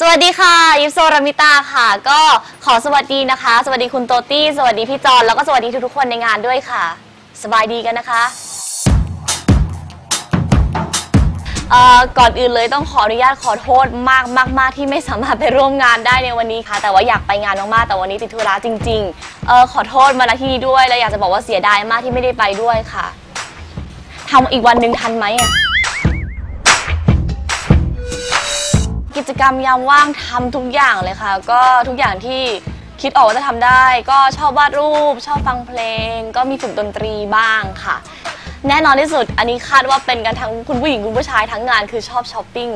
สวัสดีค่ะยิปโซรามิตาค่ะ ก็ขอสวัสดีนะคะ สวัสดีคุณโตตี้สวัสดีพี่จอนแล้วก็สวัสดีทุกๆคนในงานด้วยค่ะ สบายดีกันนะคะเออก่อนอื่นเลยต้องขออนุญาตขอโทษมากมากมากที่ไม่สามารถไปร่วมงานได้ในวันนี้ค่ะ แต่ว่าอยากไปงานมากๆแต่วันนี้ติดธุระจริงๆเออขอโทษมาณที่นี้ด้วย และอยากจะบอกว่าเสียดายมากที่ไม่ได้ไปด้วยค่ะทำอีกวันหนึ่งทันไหมอะ กิจกรรมยามว่างทำทุกอย่างเลยค่ะ ก็ทุกอย่างที่คิดออกว่าจะทำได้ ก็ชอบวาดรูป ชอบฟังเพลง ก็มีฝึกดนตรีบ้างค่ะ แน่นอนที่สุด อันนี้คาดว่าเป็นกันทั้งคุณผู้หญิงคุณผู้ชายทั้งงานคือชอบช้อปปิ้ง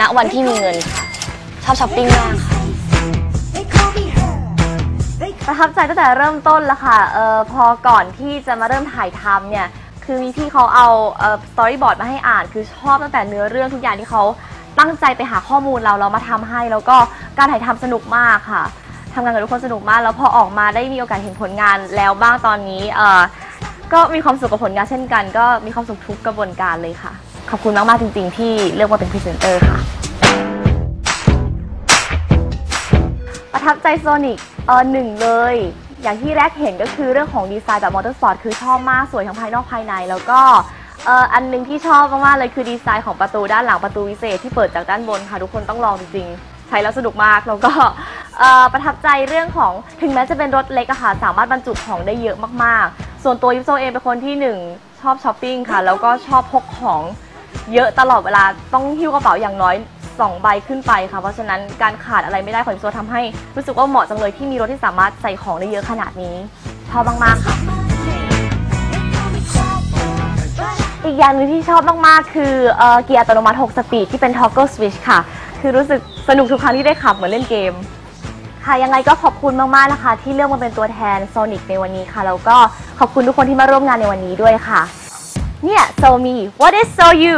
ณวันที่มีเงินค่ะ ชอบช้อปปิ้งมากค่ะประทับใจตั้งแต่เริ่มต้นแล้วค่ะเออพอก่อนที่จะมาเริ่มถ่ายทำเนี่ยคือมีพี่เขาเอาสตอรี่บอร์ดมาให้อ่าน คือชอบตั้งแต่เนื้อเรื่องทุกอย่างที่เขา ตั้งใจไปหาข้อมูลเราเรามาทำให้ แล้วก็การถ่ายทำสนุกมากค่ะทำงานกับทุกคนสนุกมาก แล้วพอออกมาได้มีโอกาสเห็นผลงานแล้วบ้างตอนนี้เออก็มีความสุขกับผลงานเช่นกัน ก็มีความสุขทุกกระบวนการเลยค่ะ ขอบคุณมากๆจริง ๆ ที่เลือกมาเป็นพรีเซนเตอร์ค่ะ ประทับใจโซนิกเออหนึ่งเลยอย่างที่แรกเห็นก็คือเรื่องของดีไซน์แบบมอเตอร์สปอร์ตคือชอบมากสวยทั้งภายนอกภายในแล้วก็ เอออันหนึงที่ชอบมากๆเลยคือดีไซน์ของประตูด้านหลังประตูวิเศษที่เปิดจากด้านบนค่ะ ทุกคนต้องลองจริงๆ ใช้แล้วสนุกมากแล้วก็เอ่อประทับใจเรื่องของถึงแม้จะเป็นรถเล็กอะค่ะสามารถบรรจุของได้เยอะมากๆ ส่วนตัวยิปโซเองเป็นคนที่หนึ่งชอบช้อปปิ้งค่ะ แล้วก็ชอบพกของเยอะตลอดเวลาต้องหิ้วกระเป๋าอย่างน้อย2ใบขึ้นไปค่ะ เพราะฉะนั้นการขาดอะไรไม่ได้ของยิบโซทำให้รู้สึกว่าเหมาะจังเลยที่มีรถที่สามารถใส่ของได้เยอะขนาดนี้ชอบมากๆค่ะ อย่างหนึงที่ชอบมากๆ คือเอ่อเกียร์อัตโนมัติ 6 สปีดที่เป็น toggle switch ค่ะ คือรู้สึกสนุกทุกครั้งที่ได้ขับเหมือนเล่นเกม ค่ะยังไงก็ขอบคุณมากๆนะคะ ที่เลือกมาเป็นตัวแทน Sonic ในวันนี้ค่ะ แล้วก็ขอบคุณทุกคนที่มาร่วมงานในวันนี้ด้วยค่ะ เนี่ย so me what is so you